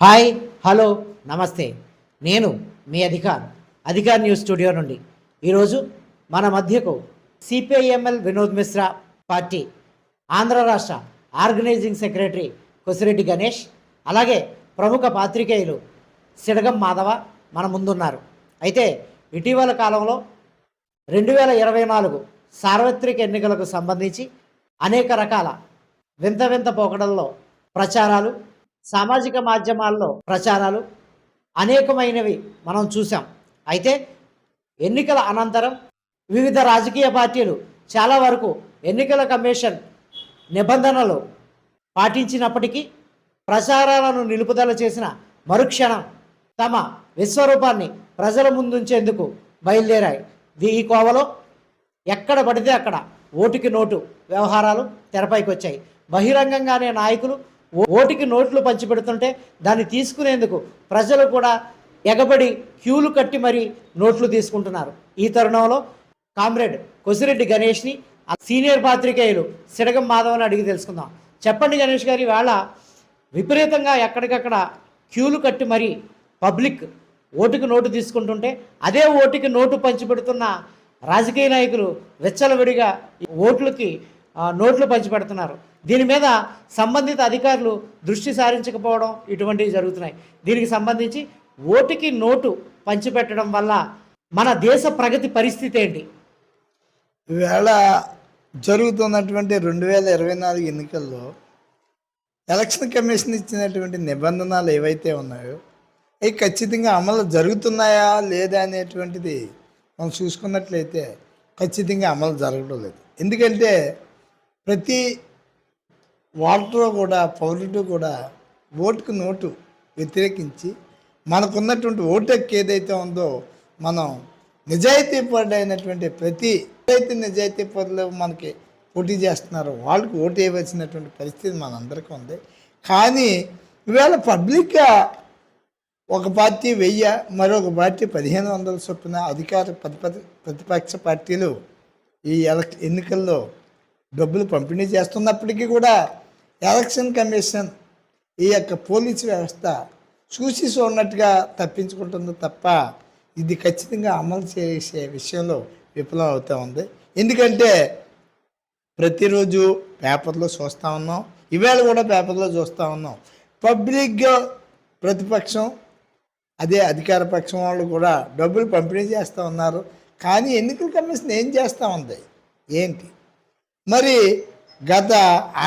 Hi hello నమస్తే. నేను మీ అధికార్ అధికార్ news studio నుండి. ఈరోజు మన మధ్యకు సిపిఐఎంఎల్ వినోద్ మిశ్రా పార్టీ ఆంధ్ర రాష్ట్ర ఆర్గనైజింగ్ సెక్రటరీ కొసిరెడ్డి గణేష్ అలాగే ప్రముఖ పాత్రికేయులు సిడగం మాధవ మన ముందున్నారు. అయితే ఇటీవల కాలంలో రెండు వేల ఇరవై నాలుగు సార్వత్రిక ఎన్నికలకు సంబంధించి అనేక రకాల వింత వింత పోకడల్లో ప్రచారాలు సామాజిక మాధ్యమాల్లో ప్రచారాలు అనేకమైనవి మనం చూసాం అయితే ఎన్నికల అనంతరం వివిధ రాజకీయ పార్టీలు చాలా వరకు ఎన్నికల కమిషన్ నిబంధనలు పాటించినప్పటికీ ప్రచారాలను నిలుపుదల చేసిన మరుక్షణం తమ విశ్వరూపాన్ని ప్రజల ముందుంచేందుకు బయలుదేరాయి. దీ- ఈ కోవలో ఎక్కడ పడితే అక్కడ ఓటుకి నోటు వ్యవహారాలు తెరపైకి వచ్చాయి బహిరంగంగానే నాయకులు ఓటుకి నోట్లు పంచిపెడుతుంటే దాన్ని తీసుకునేందుకు ప్రజలు కూడా ఎగబడి క్యూలు కట్టి మరీ నోట్లు తీసుకుంటున్నారు. ఈ తరుణంలో కామ్రేడ్ కొసిరెడ్డి గణేష్ని ఆ సీనియర్ పాత్రికేయులు సిడగం మాధవని అడిగి తెలుసుకుందాం. చెప్పండి గణేష్ గారి వేళ విపరీతంగా ఎక్కడికక్కడ క్యూలు కట్టి మరీ పబ్లిక్ ఓటుకి నోటు తీసుకుంటుంటే అదే ఓటుకి నోటు పంచిపెడుతున్న రాజకీయ నాయకులు వెచ్చలవిడిగా ఓట్లకి నోట్లు పంచిపెడుతున్నారు. దీని మీద సంబంధిత అధికారులు దృష్టి సారించకపోవడం ఇటువంటివి జరుగుతున్నాయి. దీనికి సంబంధించి ఓటుకి నోటు పంచిపెట్టడం వల్ల మన దేశ ప్రగతి పరిస్థితి ఏంటి? వేళ జరుగుతున్నటువంటి రెండు వేల ఇరవై నాలుగు ఎన్నికల్లో ఎలక్షన్ కమిషన్ ఇచ్చినటువంటి నిబంధనలు ఏవైతే ఉన్నాయో అవి ఖచ్చితంగా అమలు జరుగుతున్నాయా లేదా అనేటువంటిది మనం చూసుకున్నట్లయితే ఖచ్చితంగా అమలు జరగడం లేదు. ఎందుకంటే ప్రతి వాళ్ళతో కూడా పౌరుడు కూడా ఓటుకు నోటు వ్యతిరేకించి మనకున్నటువంటి ఓటు హక్కు ఏదైతే ఉందో మనం నిజాయితీ పరుడైనటువంటి ప్రతి ఏదైతే నిజాయితీ పరులు మనకి పోటీ చేస్తున్నారో వాళ్ళకి ఓటు వేయవలసినటువంటి పరిస్థితి మనందరికీ ఉంది. కానీ ఈవేళ పబ్లిక్గా ఒక పార్టీ వెయ్యి మరొక పార్టీ పదిహేను వందల చొప్పున అధికార ప్రతిపక్ష పార్టీలు ఈ ఎలక్ ఎన్నికల్లో డబ్బులు పంపిణీ చేస్తున్నప్పటికీ కూడా ఎలక్షన్ కమిషన్ ఈ యొక్క పోలీసు వ్యవస్థ చూసి చూడనట్టుగా తప్పించుకుంటుంది తప్ప ఇది ఖచ్చితంగా అమలు చేసే విషయంలో విఫలం అవుతూ ఉంది. ఎందుకంటే ప్రతిరోజు పేపర్లో చూస్తూ ఉన్నాం. ఈవేళ కూడా పేపర్లో చూస్తూ ఉన్నాం. పబ్లిక్గా ప్రతిపక్షం అదే అధికార పక్షం వాళ్ళు కూడా డబ్బులు పంపిణీ చేస్తూ ఉన్నారు. కానీ ఎన్నికల కమిషన్ ఏం చేస్తూ ఉంది? ఏంటి? మరి గత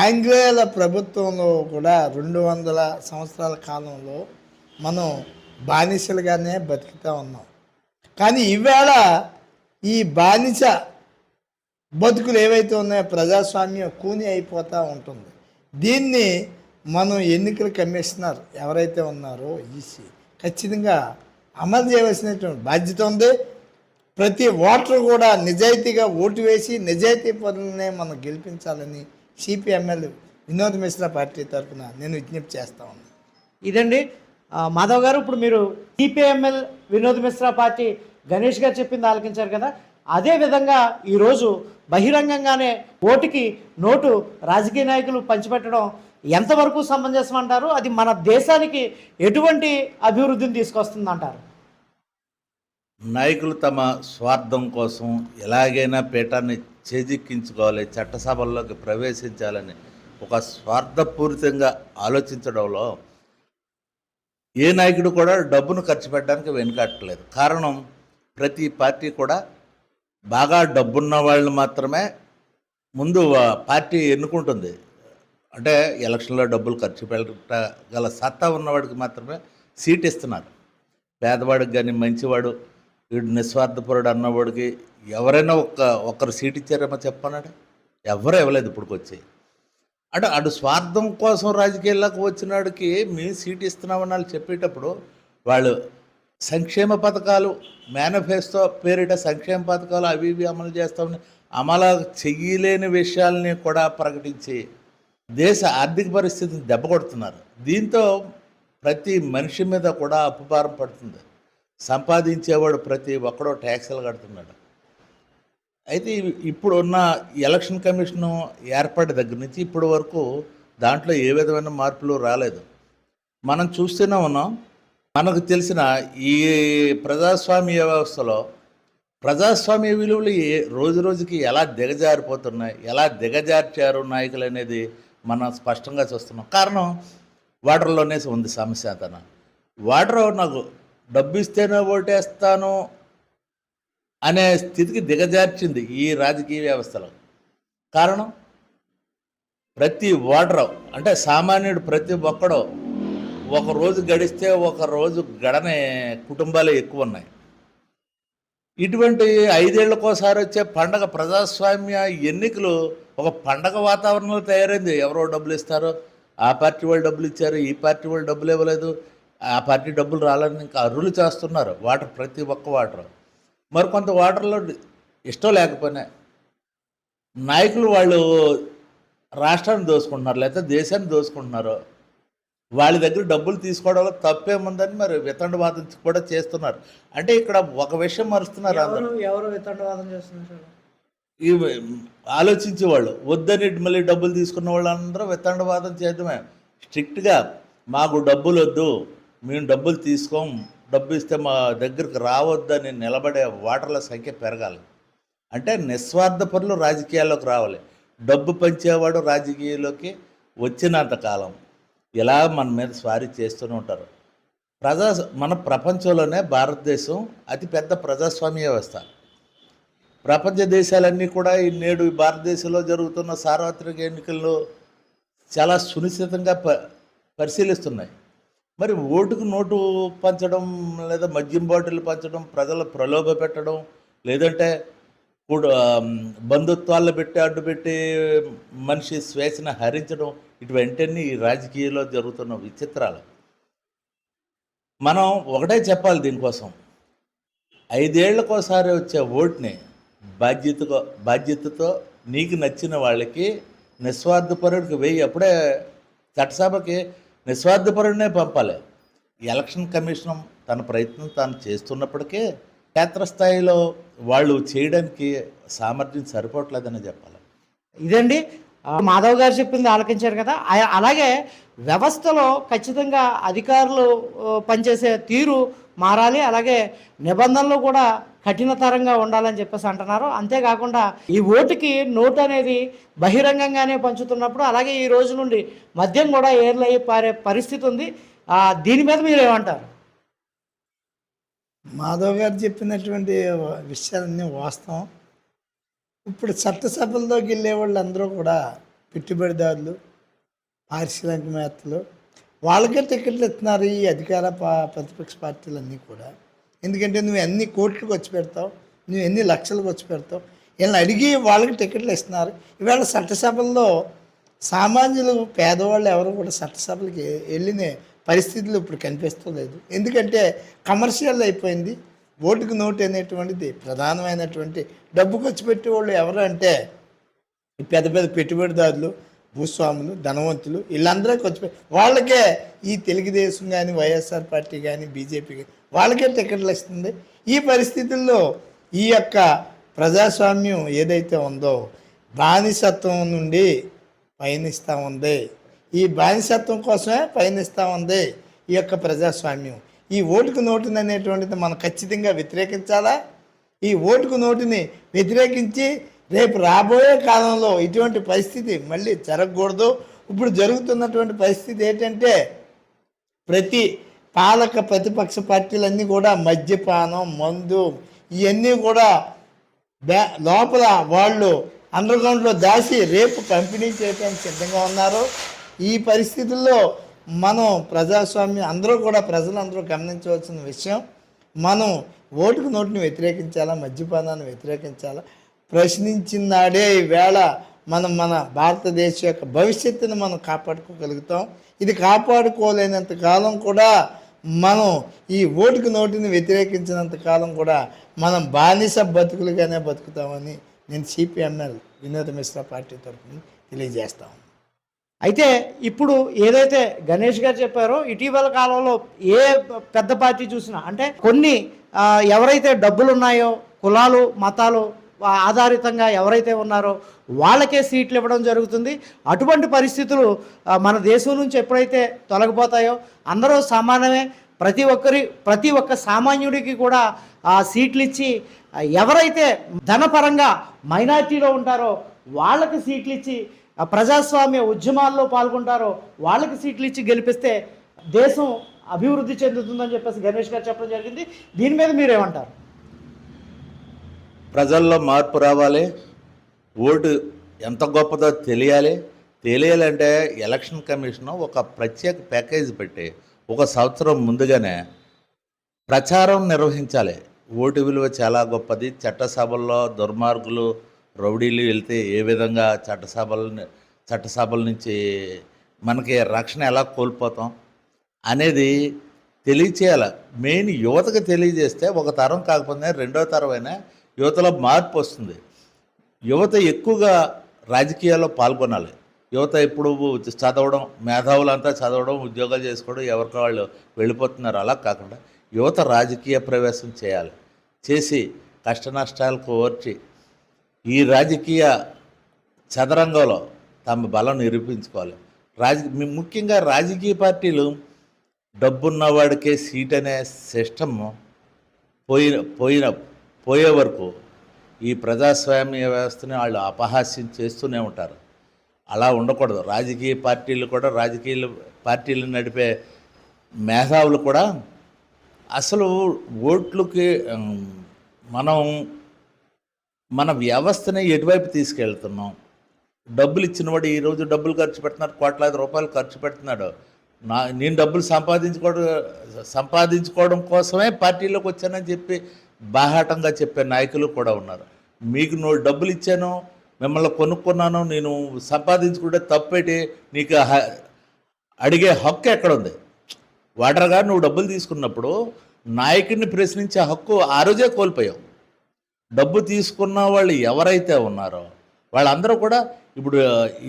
ఆంగ్లేయుల ప్రభుత్వంలో కూడా రెండు వందల సంవత్సరాల కాలంలో మనం బానిసలుగానే బతుకుతూ ఉన్నాం. కానీ ఈవేళ ఈ బానిస బతుకులు ఏవైతే ఉన్నాయో ప్రజాస్వామ్యం కూని అయిపోతూ ఉంటుంది. దీన్ని మనం ఎన్నికల కమిషనర్ ఎవరైతే ఉన్నారో ఈసీ ఖచ్చితంగా అమలు చేయవలసినటువంటి బాధ్యత ఉంది. ప్రతి ఓటర్ కూడా నిజాయితీగా ఓటు వేసి నిజాయితీ పనులనే మనం గెలిపించాలని సిపిఎంఎల్ వినోద్ మిశ్రా పార్టీ తరఫున నేను విజ్ఞప్తి చేస్తా ఉన్నాను ఇదండి. మాధవ్ గారు ఇప్పుడు మీరు సిపిఎంఎల్ వినోద్ మిశ్రా పార్టీ గణేష్ గారు చెప్పింది ఆలకించారు కదా. అదే విధంగా ఈరోజు బహిరంగంగానే ఓటుకి నోటు రాజకీయ నాయకులు పంచిపెట్టడం ఎంతవరకు సమంజసం అంటారు అది మన దేశానికి ఎటువంటి అభివృద్ధిని తీసుకొస్తుంది అంటారు నాయకులు తమ స్వార్థం కోసం ఎలాగైనా పీఠాన్ని చేజిక్కించుకోవాలి చట్టసభల్లోకి ప్రవేశించాలని ఒక స్వార్థపూరితంగా ఆలోచించడంలో ఏ నాయకుడు కూడా డబ్బును ఖర్చు పెట్టడానికి వెనుకట్టలేదు కారణం ప్రతి పార్టీ కూడా బాగా డబ్బున్న వాళ్ళు మాత్రమే ముందు పార్టీ ఎన్నుకుంటుంది. అంటే ఎలక్షన్లో డబ్బులు ఖర్చు పెట్టగల సత్తా ఉన్నవాడికి మాత్రమే సీట్ ఇస్తున్నారు. పేదవాడికి కానీ మంచివాడు వీడు నిస్వార్థపరుడు అన్నవాడికి ఎవరైనా ఒక్క ఒక్కరు సీట్ ఇచ్చారేమో చెప్పన్నాడు ఎవరు ఇవ్వలేదు ఇప్పటికొచ్చి. అంటే అటు స్వార్థం కోసం రాజకీయాల్లోకి వచ్చినాడికి మేము సీట్ ఇస్తున్నామని వాళ్ళు చెప్పేటప్పుడు వాళ్ళు సంక్షేమ పథకాలు మేనిఫెస్టో పేరిట సంక్షేమ పథకాలు అవి ఇవి అమలు చేస్తామని అమలు చెయ్యలేని విషయాల్ని కూడా ప్రకటించి దేశ ఆర్థిక పరిస్థితిని దెబ్బ కొడుతున్నారు. దీంతో ప్రతి మనిషి మీద కూడా అప్పుభారం పడుతుంది. సంపాదించేవాడు ప్రతి ఒక్కడో ట్యాక్సులు కడుతున్నాడు. అయితే ఇప్పుడు ఉన్న ఎలక్షన్ కమిషన్ ఏర్పాటు దగ్గర నుంచి ఇప్పటి వరకు దాంట్లో ఏ విధమైన మార్పులు రాలేదు. మనం చూస్తూనే ఉన్నాం. మనకు తెలిసిన ఈ ప్రజాస్వామ్య వ్యవస్థలో ప్రజాస్వామ్య విలువలు రోజు రోజుకి ఎలా దిగజారిపోతున్నాయి ఎలా దిగజార్చారు నాయకులు అనేది మనం స్పష్టంగా చూస్తున్నాం. కారణం వాటర్లోనే ఉంది సమస్య అంతన వాటర్ నాకు డబ్బు ఇస్తేనే ఓటేస్తాను అనే స్థితికి దిగజార్చింది ఈ రాజకీయ వ్యవస్థలో. కారణం? ప్రతి ఓటరు అంటే సామాన్యుడు ప్రతి ఒక్కడు ఒక రోజు గడిస్తే ఒక రోజు గడనే కుటుంబాలే ఎక్కువ ఉన్నాయి ఇటువంటి ఐదేళ్ళకోసారి వచ్చే పండగ ప్రజాస్వామ్య ఎన్నికలు ఒక పండగ వాతావరణంలో తయారైంది. ఎవరో డబ్బులు ఇస్తారో ఆ పార్టీ వాళ్ళు డబ్బులు ఇచ్చారు ఈ పార్టీ వాళ్ళు డబ్బులు ఇవ్వలేదు ఆ పార్టీ డబ్బులు రాలని ఇంకా అర్రులు చేస్తున్నారు. వాటర్ ప్రతి ఒక్క వాటర్. మరి కొంత వాటర్లో ఇష్టం లేకపోయినా నాయకులు వాళ్ళు రాష్ట్రాన్ని దోసుకుంటున్నారు లేకపోతే దేశాన్ని దోసుకుంటున్నారు. వాళ్ళ దగ్గర డబ్బులు తీసుకోవడంలో తప్పేముందని మరి వితండవాదం కూడా చేస్తున్నారు. అంటే ఇక్కడ ఒక విషయం మరుస్తున్నారు అందరూ. ఎవరు వితండవాదం చేస్తున్నారు ఈ ఆలోచించేవాళ్ళు వద్దని మళ్ళీ డబ్బులు తీసుకున్న వాళ్ళందరూ వితండవాదం చేయడమే స్ట్రిక్ట్గా మాకు డబ్బులు వద్దు మేము డబ్బులు తీసుకోం డబ్బు ఇస్తే మా దగ్గరికి రావద్దని నిలబడే ఓటర్ల సంఖ్య పెరగాలి. అంటే నిస్వార్థ పనులు రాజకీయాల్లోకి రావాలి. డబ్బు పంచేవాడు రాజకీయాల్లోకి వచ్చినంత కాలం ఇలా మన మీద స్వారీ చేస్తూనే ఉంటారు. ప్రజా మన ప్రపంచంలోనే భారతదేశం అతిపెద్ద ప్రజాస్వామ్య వ్యవస్థ. ప్రపంచ దేశాలన్నీ కూడా ఈ నేడు ఈ భారతదేశంలో జరుగుతున్న సార్వత్రిక ఎన్నికల్లో చాలా సునిశ్చితంగా ప పరిశీలిస్తున్నాయి. మరి ఓటుకు నోటు పంచడం లేదా మద్యం బాటిల్ పంచడం ప్రజల ప్రలోభ పెట్టడం లేదంటే కూడా బంధుత్వాలు పెట్టి అడ్డు పెట్టి మనిషి స్వేచ్ఛను హరించడం ఇటువంటివన్నీ ఈ రాజకీయాల్లో జరుగుతున్న విచిత్రాలు. మనం ఒకటే చెప్పాలి దీనికోసం. ఐదేళ్ళకోసారి వచ్చే ఓటుని బాధ్యతతో బాధ్యతతో నీకు నచ్చిన వాళ్ళకి నిస్వార్థపరుడికి వెయ్యి అప్పుడే చట్టసభకి నిస్వార్థపరుడినే పంపాలి. ఎలక్షన్ కమిషన్ తన ప్రయత్నం తాను చేస్తున్నప్పటికీ క్షేత్రస్థాయిలో వాళ్ళు చేయడానికి సామర్థ్యం సరిపోవట్లేదని చెప్పాలి. ఇదండి మాధవ్ గారు చెప్పింది ఆలకించారు కదా. అలాగే వ్యవస్థలో ఖచ్చితంగా అధికారులు పనిచేసే తీరు మారాలి. అలాగే నిబంధనలు కూడా కఠినతరంగా ఉండాలని చెప్పేసి అంటున్నారు. అంతేకాకుండా ఈ ఓటుకి నోటు అనేది బహిరంగంగానే పంచుతున్నప్పుడు అలాగే ఈ రోజు నుండి మద్యం కూడా ఏర్లయ్యి పారే పరిస్థితి ఉంది. దీని మీద మీరు ఏమంటారు? మాధవ్ గారు చెప్పినటువంటి విషయాలన్నీ వాస్తవం. ఇప్పుడు చట్టసభల్లోకి వెళ్ళే వాళ్ళందరూ కూడా పెట్టుబడిదారులు పారిశ్రామికవేత్తలు వాళ్ళకే టికెట్లు ఇస్తున్నారు ఈ అధికార పా ప్రతిపక్ష పార్టీలన్నీ కూడా. ఎందుకంటే నువ్వు ఎన్ని కోట్లకు వచ్చి పెడతావు నువ్వు ఎన్ని లక్షలకు వచ్చి పెడతావు వీళ్ళని అడిగి వాళ్ళకి టికెట్లు ఇస్తున్నారు. ఇవాళ చట్టసభల్లో సామాన్యులు పేదవాళ్ళు ఎవరు కూడా చట్టసభలకి వెళ్ళిన పరిస్థితులు ఇప్పుడు కనిపిస్తలేదు. ఎందుకంటే కమర్షియల్ అయిపోయింది. ఓటుకు నోటు అనేటువంటిది ప్రధానమైనటువంటి డబ్బు ఖర్చు పెట్టేవాళ్ళు ఎవరు అంటే ఈ పెద్ద పెద్ద పెట్టుబడిదారులు భూస్వాములు ధనవంతులు వీళ్ళందరూ ఖర్చు వాళ్ళకే ఈ తెలుగుదేశం కానీ వైఎస్ఆర్ పార్టీ కానీ బీజేపీ కానీ వాళ్ళకే టికెట్లు ఇస్తుంది. ఈ పరిస్థితుల్లో ఈ యొక్క ప్రజాస్వామ్యం ఏదైతే ఉందో బానిసత్వం నుండి పయనిస్తూ ఉంది. ఈ బానిసత్వం కోసమే పయనిస్తూ ఉంది ఈ యొక్క ప్రజాస్వామ్యం. ఈ ఓటుకు నోటుని అనేటువంటిది మనం ఖచ్చితంగా వ్యతిరేకించాలా? ఈ ఓటుకు నోటుని వ్యతిరేకించి రేపు రాబోయే కాలంలో ఇటువంటి పరిస్థితి మళ్ళీ జరగకూడదు. ఇప్పుడు జరుగుతున్నటువంటి పరిస్థితి ఏంటంటే ప్రతి పాలక ప్రతిపక్ష పార్టీలన్నీ కూడా మద్యపానం మందు ఇవన్నీ కూడా బ్యా లోపల వాళ్ళు అండర్గ్రౌండ్లో దాచి రేపు పంపిణీ చేయడానికి సిద్ధంగా ఉన్నారు. ఈ పరిస్థితుల్లో మనం ప్రజాస్వామ్యం అందరూ కూడా ప్రజలందరూ గమనించవలసిన విషయం మనం ఓటుకు నోటుని వ్యతిరేకించాలా మద్యపానాన్ని వ్యతిరేకించాలా? ప్రశ్నించిన నాడే ఈవేళ మనం మన భారతదేశ యొక్క భవిష్యత్తును మనం కాపాడుకోగలుగుతాం. ఇది కాపాడుకోలేనంత కాలం కూడా మనం ఈ ఓటుకు నోటిని వ్యతిరేకించినంత కాలం కూడా మనం బానిస బతుకులుగానే బతుకుతామని నేను సిపిఎంఎల్ వినోద మిశ్రా పార్టీ తరఫున తెలియజేస్తాను. అయితే ఇప్పుడు ఏదైతే గణేష్ గారు చెప్పారో ఇటీవల కాలంలో ఏ పెద్ద పార్టీ చూసినా అంటే కొన్ని ఎవరైతే డబ్బులు ఉన్నాయో కులాలు మతాలు ఆధారితంగా ఎవరైతే ఉన్నారో వాళ్ళకే సీట్లు ఇవ్వడం జరుగుతుంది. అటువంటి పరిస్థితులు మన దేశం నుంచి ఎప్పుడైతే తొలగిపోతాయో అందరూ సమానమే ప్రతి ఒక్కరి ప్రతి ఒక్క సామాన్యుడికి కూడా ఆ సీట్లు ఇచ్చి ఎవరైతే ధనపరంగా మైనార్టీలో ఉంటారో వాళ్ళకి సీట్లు ఇచ్చి ప్రజాస్వామ్య ఉద్యమాల్లో పాల్గొంటారో వాళ్ళకి సీట్లు ఇచ్చి గెలిపిస్తే దేశం అభివృద్ధి చెందుతుందని చెప్పేసి గణేష్ గారు చెప్పడం జరిగింది. దీని మీద మీరేమంటారు? ప్రజల్లో మార్పు రావాలి. ఓటు ఎంత గొప్పదో తెలియాలి. తెలియాలంటే ఎలక్షన్ కమిషన్ ఒక ప్రత్యేక ప్యాకేజ్ పెట్టి ఒక సంవత్సరం ముందుగానే ప్రచారం నిర్వహించాలి. ఓటు విలువ చాలా గొప్పది. చట్టసభల్లో దుర్మార్గులు రౌడీలు వెళ్తే ఏ విధంగా చట్టసభల చట్టసభల నుంచి మనకి రక్షణ ఎలా కోల్పోతాం అనేది తెలియచేయాలి. మెయిన్ యువతకు తెలియజేస్తే ఒక తరం కాకపోతే రెండో తరం అయినా యువతలో మార్పు వస్తుంది. యువత ఎక్కువగా రాజకీయాల్లో పాల్గొనాలి. యువత ఇప్పుడు చదవడం మేధావులంతా చదవడం ఉద్యోగాలు చేసుకోవడం ఎవరికి వాళ్ళు వెళ్ళిపోతున్నారు. అలా కాకుండా యువత రాజకీయ ప్రవేశం చేయాలి. చేసి కష్ట నష్టాలకు ఓర్చి ఈ రాజకీయ చదరంగంలో తమ బలం నిరూపించుకోవాలి. రాజ ముఖ్యంగా రాజకీయ పార్టీలు డబ్బున్నవాడికే సీట్ అనే సిస్టమ్ పోయిన పోయిన పోయే వరకు ఈ ప్రజాస్వామ్య వ్యవస్థని వాళ్ళు అపహాస్యం చేస్తూనే ఉంటారు. అలా ఉండకూడదు. రాజకీయ పార్టీలు కూడా రాజకీయ పార్టీలు నడిపే మేధావులు కూడా అసలు ఓట్లకి మనం మన వ్యవస్థని ఎటువైపు తీసుకెళ్తున్నాం? డబ్బులు ఇచ్చినవాడు ఈరోజు డబ్బులు ఖర్చు పెడుతున్నాడు కోట్లాది రూపాయలు ఖర్చు పెడుతున్నాడు. నా నేను డబ్బులు సంపాదించుకోవడం సంపాదించుకోవడం కోసమే పార్టీలోకి వచ్చానని చెప్పి బాహాటంగా చెప్పే నాయకులు కూడా ఉన్నారు. మీకు నువ్వు డబ్బులు ఇచ్చాను మిమ్మల్ని కొనుక్కున్నాను నేను సంపాదించుకుంటే తప్పేటి నీకు అడిగే హక్కు ఎక్కడ ఉంది వాటర్గా నువ్వు డబ్బులు తీసుకున్నప్పుడు నాయకుడిని ప్రశ్నించే హక్కు ఆ రోజే కోల్పోయావు. డబ్బు తీసుకున్న వాళ్ళు ఎవరైతే ఉన్నారో వాళ్ళందరూ కూడా ఇప్పుడు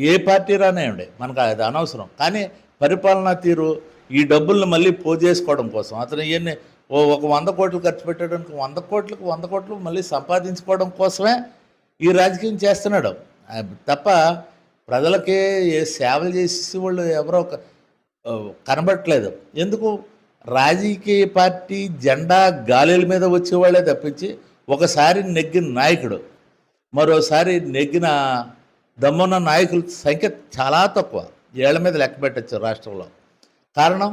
ఏ పార్టీ రానేయండి మనకు అది అనవసరం. కానీ పరిపాలనా తీరు ఈ డబ్బుల్ని మళ్ళీ పోజేసుకోవడం కోసం అతను ఇవన్నీ ఓ ఒక వంద కోట్లు ఖర్చు పెట్టడానికి వంద కోట్లకు వంద కోట్లు మళ్ళీ సంపాదించుకోవడం కోసమే ఈ రాజకీయం చేస్తున్నాడు. తప్ప ప్రజలకి ఏ సేవలు చేసే వాళ్ళు ఎవరో ఒక కనబడట్లేదు. ఎందుకు? రాజకీయ పార్టీ జెండా గాలిల మీద వచ్చేవాళ్ళే తప్పించి ఒకసారి నెగ్గిన నాయకుడు మరోసారి నెగ్గిన దమ్మున్న నాయకుల సంఖ్య చాలా తక్కువ. ఏళ్ళ మీద లెక్క పెట్టచ్చు రాష్ట్రంలో. కారణం?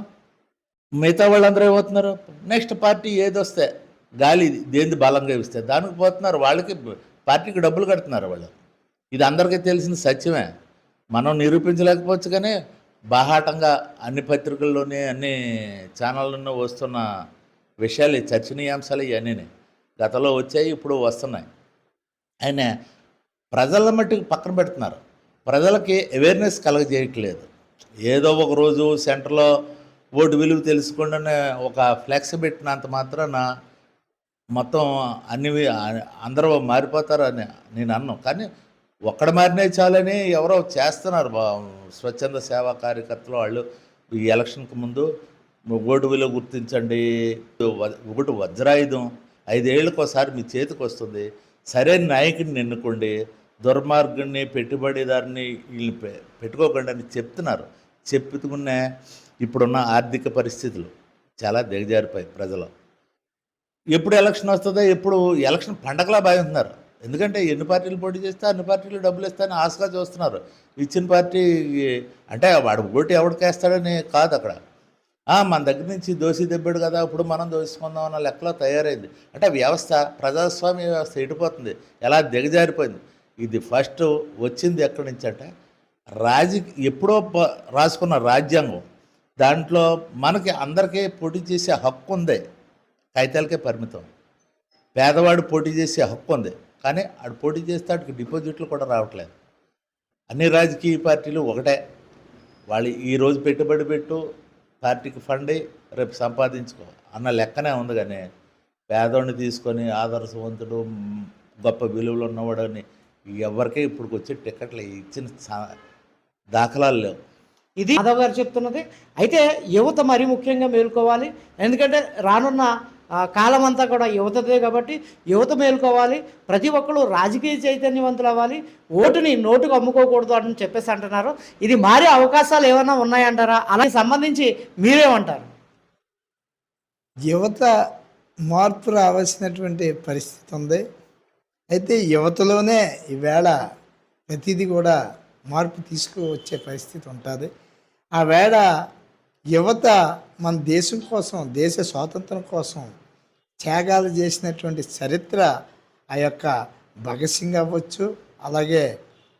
మిగతా వాళ్ళందరూ ఏమవుతున్నారు? నెక్స్ట్ పార్టీ ఏదొస్తే గాలి దేంది బలంగా ఇస్తే దానికి పోతున్నారు. వాళ్ళకి పార్టీకి డబ్బులు కడుతున్నారు వాళ్ళు. ఇది అందరికీ తెలిసిన సత్యమే. మనం నిరూపించలేకపోవచ్చు కానీ బాహాటంగా అన్ని పత్రికల్లోనే అన్ని ఛానళ్ళలో వస్తున్న విషయాలు ఈ చర్చనీయాంశాలు ఇవన్నీ గతంలో వచ్చాయి ఇప్పుడు వస్తున్నాయి. ఆయన ప్రజల మట్టుకు పక్కన పెడుతున్నారు. ప్రజలకి అవేర్నెస్ కలగజేయట్లేదు. ఏదో ఒక రోజు సెంటర్లో ఓటు విలువ తెలుసుకోండి ఒక ఫ్లెక్స్ పెట్టినంత మాత్రాన మొత్తం అన్ని అందరూ మారిపోతారని నేను అన్నాను కానీ ఒక్కడ మారినే చాలని ఎవరో చేస్తున్నారు స్వచ్ఛంద సేవా కార్యకర్తలు వాళ్ళు. ఈ ఎలక్షన్కి ముందు ఓటు విలువ గుర్తించండి. ఒకటి వజ్రాయుధం. ఐదేళ్ళకోసారి మీ చేతికి వస్తుంది సరైన నాయకుడిని ఎన్నుకోండి. దుర్మార్గుడిని పెట్టుబడిదారిని వీళ్ళు పె- పెట్టుకోకండి అని చెప్తున్నారు. చెప్పుకునే ఇప్పుడున్న ఆర్థిక పరిస్థితులు చాలా దిగజారిపోయి ప్రజలు. ఎప్పుడు ఎలక్షన్ వస్తుందో ఎప్పుడు ఎలక్షన్ పండగలా భావిస్తున్నారు. ఎందుకంటే ఎన్ని పార్టీలు పోటీ చేస్తే అన్ని పార్టీలు డబ్బులు ఇస్తాయని ఆశగా చూస్తున్నారు. ఇచ్చిన పార్టీ అంటే వాడు ఓటు ఎవడికి వేస్తాడని కాదు అక్కడ. మన దగ్గర నుంచి దోషి దెబ్బడు కదా ఇప్పుడు మనం దోసుకుందాం అన్న లెక్కలో తయారైంది. అంటే వ్యవస్థ ప్రజాస్వామ్య వ్యవస్థ ఎడిపోతుంది ఎలా దిగజారిపోయింది? ఇది ఫస్ట్ వచ్చింది ఎక్కడి నుంచి అంటే రాజీ ఎప్పుడో ప- రాసుకున్న రాజ్యాంగం. దాంట్లో మనకి అందరికీ పోటీ చేసే హక్కు ఉంది. కాగితాలకే పరిమితం. పేదవాడు పోటీ చేసే హక్కు ఉంది. కానీ ఆడు పోటీ చేస్తే ఆడికి డిపాజిట్లు కూడా రావట్లేదు. అన్ని రాజకీయ పార్టీలు ఒకటే. వాళ్ళు ఈరోజు పెట్టుబడి పెట్టు పార్టీకి ఫండ్ అయ్యి రేపు సంపాదించుకో. అన్న లెక్కనే ఉంది కానీ పేదోడిని తీసుకొని ఆదర్శవంతుడు గొప్ప విలువలు ఉన్నవాడు అని ఎవరికే ఇప్పుడు వచ్చి టికెట్లు ఇచ్చిన దాఖలాలు లేవు. ఇది మాధవ్ గారు చెప్తున్నది. అయితే యువత మరీ ముఖ్యంగా మేలుకోవాలి. ఎందుకంటే రానున్న కాలం అంతా కూడా యువతదే కాబట్టి యువత మేలుకోవాలి ప్రతి ఒక్కరు రాజకీయ చైతన్యవంతులు అవ్వాలి ఓటుని నోటుకు అమ్ముకోకూడదు అని చెప్పేసి అంటున్నారు. ఇది మారే అవకాశాలు ఏమైనా ఉన్నాయంటారా? అలాగే సంబంధించి మీరేమంటారు? యువత మార్పు రావాల్సినటువంటి పరిస్థితి ఉంది. అయితే యువతలోనే ఈవేళ ప్రతిదీ కూడా మార్పు తీసుకువచ్చే పరిస్థితి ఉంటుంది. ఆ వేళ యువత మన దేశం కోసం దేశ స్వాతంత్రం కోసం త్యాగాలు చేసినటువంటి చరిత్ర ఆ యొక్క భగత్ సింగ్ అవ్వచ్చు అలాగే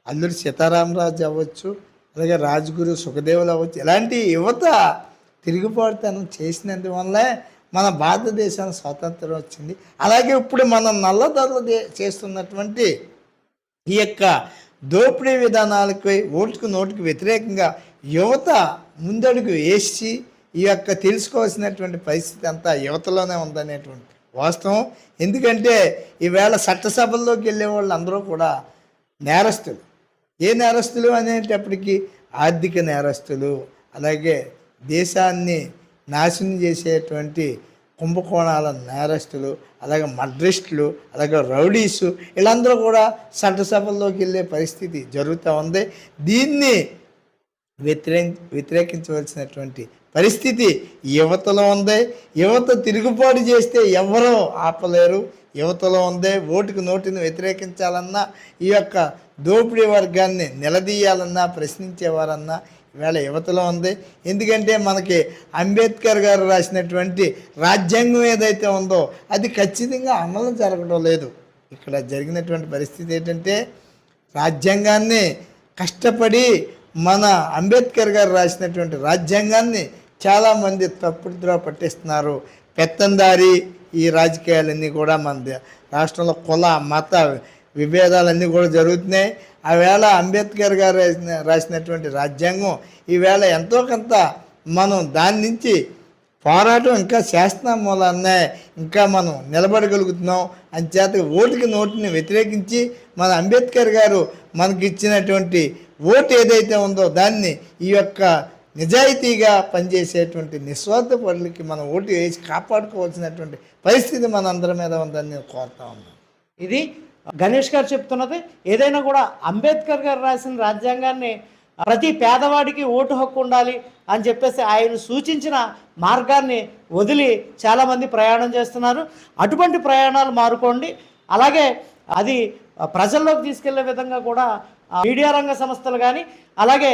అల్లుడు సీతారామరాజు అవ్వచ్చు అలాగే రాజ్గురు సుఖదేవులు అవ్వచ్చు. ఇలాంటి యువత తిరుగుబాటుతనం చేసినందువల్లే మన భారతదేశానికి స్వాతంత్రం వచ్చింది. అలాగే ఇప్పుడు మనం నల్లధరలు చేస్తున్నటువంటి ఈ యొక్క దోపిడీ విధానాలకి ఓటుకు నోటుకు వ్యతిరేకంగా యువత ముందడుగు వేసి ఈ యొక్క తెలుసుకోవాల్సినటువంటి పరిస్థితి అంతా యువతలోనే ఉందనేటువంటి వాస్తవం. ఎందుకంటే ఈవేళ చట్టసభల్లోకి వెళ్ళే వాళ్ళు అందరూ కూడా నేరస్తులు. ఏ నేరస్తులు అనేటప్పటికీ ఆర్థిక నేరస్తులు అలాగే దేశాన్ని నాశనం చేసేటువంటి కుంభకోణాల నేరస్తులు అలాగే మడ్రిస్టులు అలాగే రౌడీసు వీళ్ళందరూ కూడా చట్టసభల్లోకి వెళ్ళే పరిస్థితి జరుగుతూ ఉంది. దీన్ని వ్యతిరే వ్యతిరేకించవలసినటువంటి పరిస్థితి యువతలో ఉంది. యువత తిరుగుబాటు చేస్తే ఎవరో ఆపలేరు. యువతలో ఉంది ఓటుకు నోటిని వ్యతిరేకించాలన్నా ఈ యొక్క దోపిడీ వర్గాన్ని నిలదీయాలన్నా ప్రశ్నించేవారన్నా వేళ యువతలో ఉంది. ఎందుకంటే మనకి అంబేద్కర్ గారు రాసినటువంటి రాజ్యాంగం ఏదైతే ఉందో అది ఖచ్చితంగా అమలు జరగడం లేదు. ఇక్కడ జరిగినటువంటి పరిస్థితి ఏంటంటే రాజ్యాంగాన్ని కష్టపడి మన అంబేద్కర్ గారు రాసినటువంటి రాజ్యాంగాన్ని చాలామంది తప్పుడుద్రో పట్టిస్తున్నారు. పెత్తందారి ఈ రాజకీయాలన్నీ కూడా మన దే- రాష్ట్రంలో కుల మత విభేదాలన్నీ కూడా జరుగుతున్నాయి. ఆవేళ అంబేద్కర్ గారు రాసిన రాసినటువంటి రాజ్యాంగం ఈవేళ ఎంతో కొంత మనం దాని నుంచి పోరాటం ఇంకా చేస్తున్నాం మూలన్నే ఇంకా మనం నిలబడగలుగుతున్నాం. అంచేత ఓటుకి నోటుని వ్యతిరేకించి మన అంబేద్కర్ గారు మనకి ఇచ్చినటువంటి ఓటు ఏదైతే ఉందో దాన్ని ఈ యొక్క నిజాయితీగా పనిచేసేటువంటి నిస్వార్థ పనులకి మనం ఓటు వేసి కాపాడుకోవాల్సినటువంటి పరిస్థితి మన అందరి మీద ఉందని నేను కోరుతా ఉన్నాను. ఇది గణేష్ గారు చెప్తున్నది. ఏదైనా కూడా అంబేద్కర్ గారు రాసిన రాజ్యాంగాన్ని ప్రతి పేదవాడికి ఓటు హక్కు ఉండాలి అని చెప్పేసి ఆయన సూచించిన మార్గాన్ని వదిలి చాలామంది ప్రయాణం చేస్తున్నారు. అటువంటి ప్రయాణాలు మారుకోండి. అలాగే అది ప్రజల్లోకి తీసుకెళ్ళే విధంగా కూడా మీడియా రంగ సంస్థలు కానీ అలాగే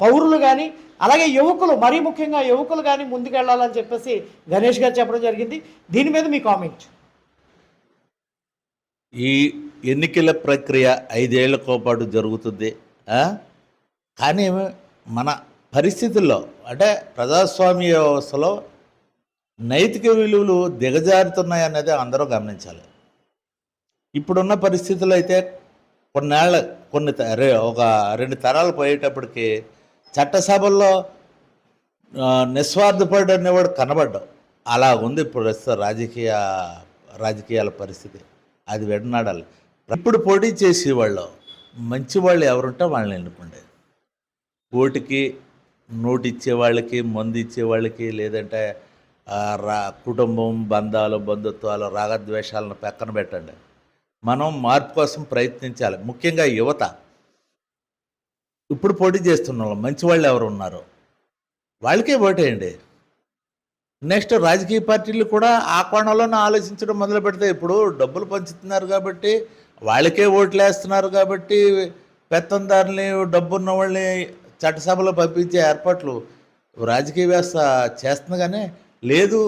పౌరులు కానీ అలాగే యువకులు మరీ ముఖ్యంగా యువకులు కానీ ముందుకెళ్ళాలని చెప్పేసి గణేష్ గారు చెప్పడం జరిగింది. దీని మీద మీ కామెంట్. ఈ ఎన్నికల ప్రక్రియ ఐదేళ్ళకో పాటు జరుగుతుంది కానీ మన పరిస్థితుల్లో అంటే ప్రజాస్వామ్య వ్యవస్థలో నైతిక విలువలు దిగజారుతున్నాయి అనేది అందరూ గమనించాలి. ఇప్పుడున్న పరిస్థితులు అయితే కొన్నేళ్ళ కొన్ని త- ఒక రెండు తరాలు పోయేటప్పటికి చట్టసభల్లో ఆ, అనేవాడు కనబడ్డావు అలా ఉంది ప్రస్తుత రాజకీయ రాజకీయాల పరిస్థితి. అది వెడనాడాలి. ఇప్పుడు పోటీ చేసేవాళ్ళు మంచి వాళ్ళు ఎవరుంటే వాళ్ళని ఎన్నుకోండి. ఓటుకి నోటు ఇచ్చేవాళ్ళకి మందు ఇచ్చే వాళ్ళకి లేదంటే రా కుటుంబం బంధాలు బంధుత్వాలు రాగద్వేషాలను పక్కన పెట్టండి. మనం మార్పు కోసం ప్రయత్నించాలి. ముఖ్యంగా యువత. ఇప్పుడు పోటీ చేస్తున్న వాళ్ళు మంచి వాళ్ళు ఎవరు ఉన్నారు వాళ్ళకే ఓటేయండి. నెక్స్ట్ రాజకీయ పార్టీలు కూడా ఆ కోణంలోనే ఆలోచించడం మొదలు పెడితే ఇప్పుడు డబ్బులు పంచుతున్నారు కాబట్టి వాళ్ళకే ఓట్లు వేస్తున్నారు కాబట్టి పెత్తందారుని డబ్బున్న వాళ్ళని చట్టసభలో పంపించే ఏర్పాట్లు రాజకీయ వ్యవస్థ చేస్తుంది కానీ లేదు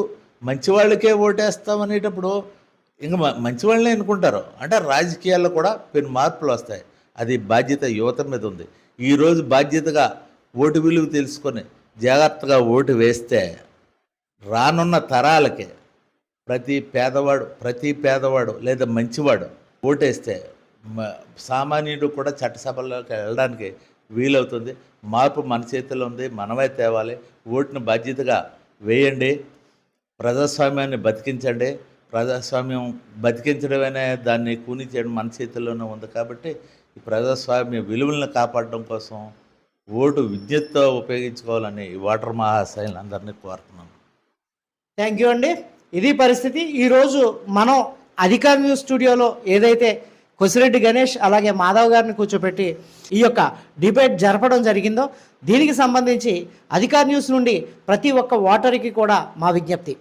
మంచి వాళ్ళకే ఓటేస్తామనేటప్పుడు ఇంకా మంచి వాళ్ళనే ఎన్నుకుంటారు అంటే రాజకీయాల్లో కూడా పెను మార్పులు వస్తాయి. అది బాధ్యత యువత మీద ఉంది. ఈరోజు బాధ్యతగా ఓటు విలువ తెలుసుకొని జాగ్రత్తగా ఓటు వేస్తే రానున్న తరాలకి ప్రతి పేదవాడు ప్రతి పేదవాడు లేదా మంచివాడు ఓటేస్తే సామాన్యుడు కూడా చట్టసభల్లోకి వెళ్ళడానికి వీలవుతుంది. మార్పు మన చేతిలో ఉంది. మనమే తేవాలి. ఓటును బాధ్యతగా వేయండి. ప్రజాస్వామ్యాన్ని బతికించండి. ప్రజాస్వామ్యం బతికించడమేనే దాన్ని కూని చేయడం మన చేతుల్లోనే ఉంది కాబట్టి ఈ ప్రజాస్వామ్య విలువలను కాపాడడం కోసం ఓటు విద్యుత్తో ఉపయోగించుకోవాలని ఈ ఓటర్ మహాశైలందరినీ కోరుతున్నాను. థ్యాంక్ యూ అండి. ఇది పరిస్థితి. ఈరోజు మనం అధికార న్యూస్ స్టూడియోలో ఏదైతే కొసిరెడ్డి గణేష్ అలాగే మాధవ్ గారిని కూర్చోపెట్టి ఈ యొక్క డిబేట్ జరపడం జరిగిందో దీనికి సంబంధించి అధికార న్యూస్ నుండి ప్రతి ఒక్క ఓటర్కి కూడా మా విజ్ఞప్తి.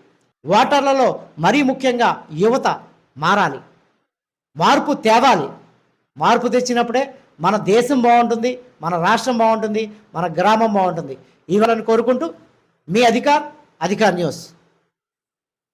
ఓటర్లలో మరీ ముఖ్యంగా యువత మారాలి. మార్పు తేవాలి. మార్పు తెచ్చినప్పుడే మన దేశం బాగుంటుంది మన రాష్ట్రం బాగుంటుంది మన గ్రామం బాగుంటుంది. ఇవ్వాలని కోరుకుంటూ మీ అధికార్ అధికార్ న్యూస్.